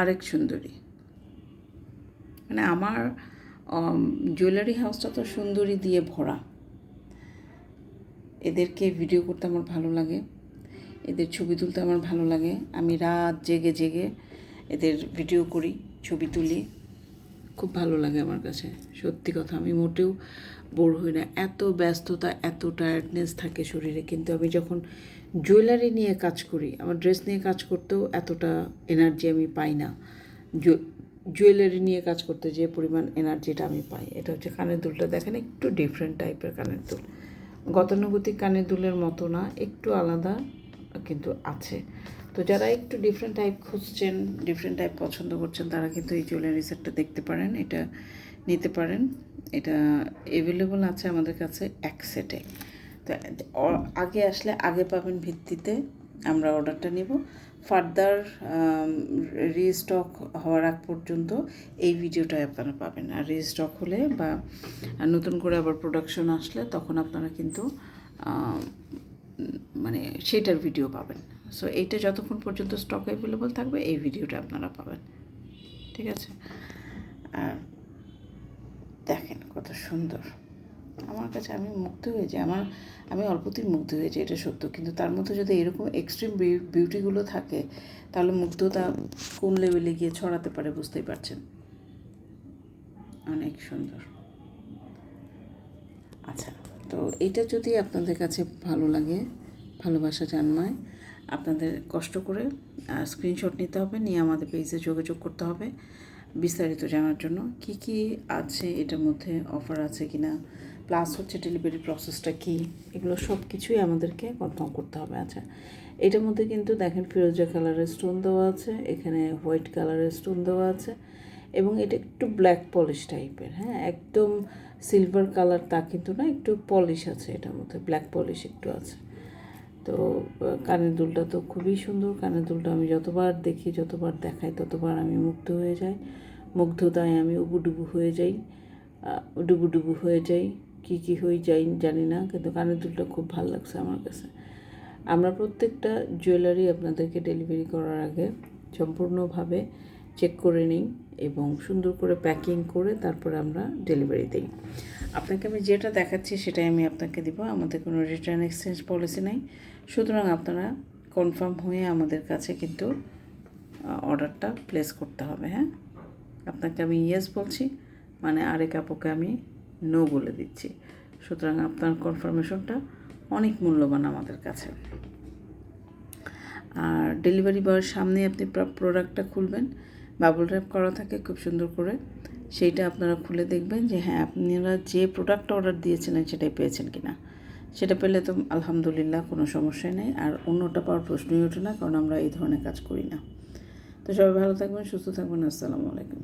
আরেক সুন্দরী। মানে আমার জুয়েলারি হাউসটা তো সুন্দরী দিয়ে ভরা। এদেরকে ভিডিও করতে আমার ভালো লাগে। এদের ছবি তুলতে আমার ভালো লাগে। আমি রাত জেগে জেগে এদের ভিডিও করি, ছবি তুলি। খুব ভালো লাগে আমার কাছে। সত্যি কথা, আমি মোটেও বোর হই না। এত ব্যস্ততা, এত টায়ার্ডনেস থাকে শরীরে, কিন্তু আমি যখন জুয়েলারি নিয়ে কাজ করি, আমার ড্রেস নিয়ে কাজ করতেও এতটা এনার্জি আমি পাই না। জুয়েলারি নিয়ে কাজ করতে যে পরিমাণ এনার্জিটা আমি পাই, এটা হচ্ছে কানের দুলটা। দেখেন, একটু ডিফারেন্ট টাইপের কানের দুল। গতানুগতিক কানের দুলের মতো না, একটু আলাদা, কিন্তু আছে। তো যারা একটু ডিফারেন্ট টাইপ খুঁজছেন ডিফারেন্ট টাইপ পছন্দ করছেন, তারা কিন্তু এই জুয়েলারি সেটটা দেখতে পারেন, এটা নিতে পারেন। এটা অ্যাভেলেবল আছে আমাদের কাছে এক সেটে তো আগে আসলে আগে পাবেন ভিত্তিতে আমরা অর্ডারটা নিব। ফার্দার রিস্টক হওয়ার আগ পর্যন্ত এই ভিডিওটাই আপনারা পাবেন। আর রিস্টক হলে বা নতুন করে আবার প্রোডাকশন আসলে তখন আপনারা কিন্তু মানে সেটার ভিডিও পাবেন। সো এইটা যতক্ষণ পর্যন্ত স্টক অ্যাভেলেবল থাকবে, এই ভিডিওটা আপনারা পাবেন। ঠিক আছে? আর দেখেন কত সুন্দর। আমার কাছে আমি মুগ্ধ হয়ে যাই। আমার, আমি অল্পতেই মুগ্ধ হয়ে যাই, এটা সত্য। কিন্তু তার মধ্যে যদি এরকম এক্সট্রিম বিউটিগুলো থাকে, তাহলে মুগ্ধতা কোন লেভেলে গিয়ে ছড়াতে পারে বুঝতেই পারছেন? অনেক সুন্দর। আচ্ছা। তো এটা যদি আপনাদের কাছে ভালো লাগে, ভালোবাসা জন্মায়, আপনাদের কষ্ট করে স্ক্রিনশট নিতে হবে, নিয়ে আমাদের পেজে যোগাযোগ করতে হবে বিস্তারিত জানার জন্য। কি কি আছে এটার মধ্যে অফার আছে কি না প্লাস হচ্ছে ডেলিভারি প্রসেসটা কি? এগুলো সব কিছুই আমাদেরকে কনফার্ম করতে হবে। আচ্ছা এটার মধ্যে কিন্তু দেখেন ফিরোজা কালারের স্টোন দেওয়া আছে, এখানে হোয়াইট কালারের স্টোন দেওয়া আছে। এবং এটা একটু ব্ল্যাক পলিশ টাইপের হ্যাঁ? একদম সিলভার কালার তা কিন্তু না, একটু পলিশ আছে এটার মধ্যে ব্ল্যাক পলিশ একটু আছে। তো কানের দুলটা তো খুবই সুন্দর, কানের দুলটা আমি যতবার দেখি, যতবার দেখাই, ততবার আমি মুগ্ধ হয়ে যাই। মুগ্ধতায় আমি উবুডুবু হয়ে যাই ডুবুডুবু হয়ে যাই, কি কি হয়ে যাই, জানি না, কিন্তু কানের দুলটা খুব ভালো লাগছে আমার কাছে। আমরা প্রত্যেকটা জুয়েলারি আপনাদেরকে ডেলিভারি করার আগে সম্পূর্ণভাবে চেক করে নিই এবং সুন্দর করে প্যাকিং করে তারপরে আমরা ডেলিভারি দিই। আপনাকে আমি যেটা দেখাচ্ছি সেটাই আমি আপনাকে দিব। আমাদের কোনো রিটার্ন এক্সচেঞ্জ পলিসি নাই। সুতরাং আপনারা কনফার্ম হয়ে আমাদের কাছে কিন্তু অর্ডারটা প্লেস করতে হবে হ্যাঁ? আপনাকে আমি ইয়েস বলছি মানে আরেক আপুকে আমি নো বলে দিচ্ছি। সুতরাং আপনার কনফার্মেশনটা অনেক মূল্যবান আমাদের কাছে। আর ডেলিভারি বয়ের সামনে আপনি প্রোডাক্টটা খুলবেন। বাবল র্যাপ করা থাকে খুব সুন্দর করে। সেইটা আপনারা খুলে দেখবেন যে হ্যাঁ আপনারা যে প্রোডাক্টটা অর্ডার দিয়েছিলেন সেটাই পেয়েছেন কি না সেটা পেলে তো আলহামদুলিল্লাহ কোনো সমস্যাই নেই। আর অন্যটা পাওয়ার প্রশ্নই ওঠে না, কারণ আমরা এই ধরনের কাজ করি না। তো সবাই ভালো থাকবেন, সুস্থ থাকবেন, আসসালামু আলাইকুম।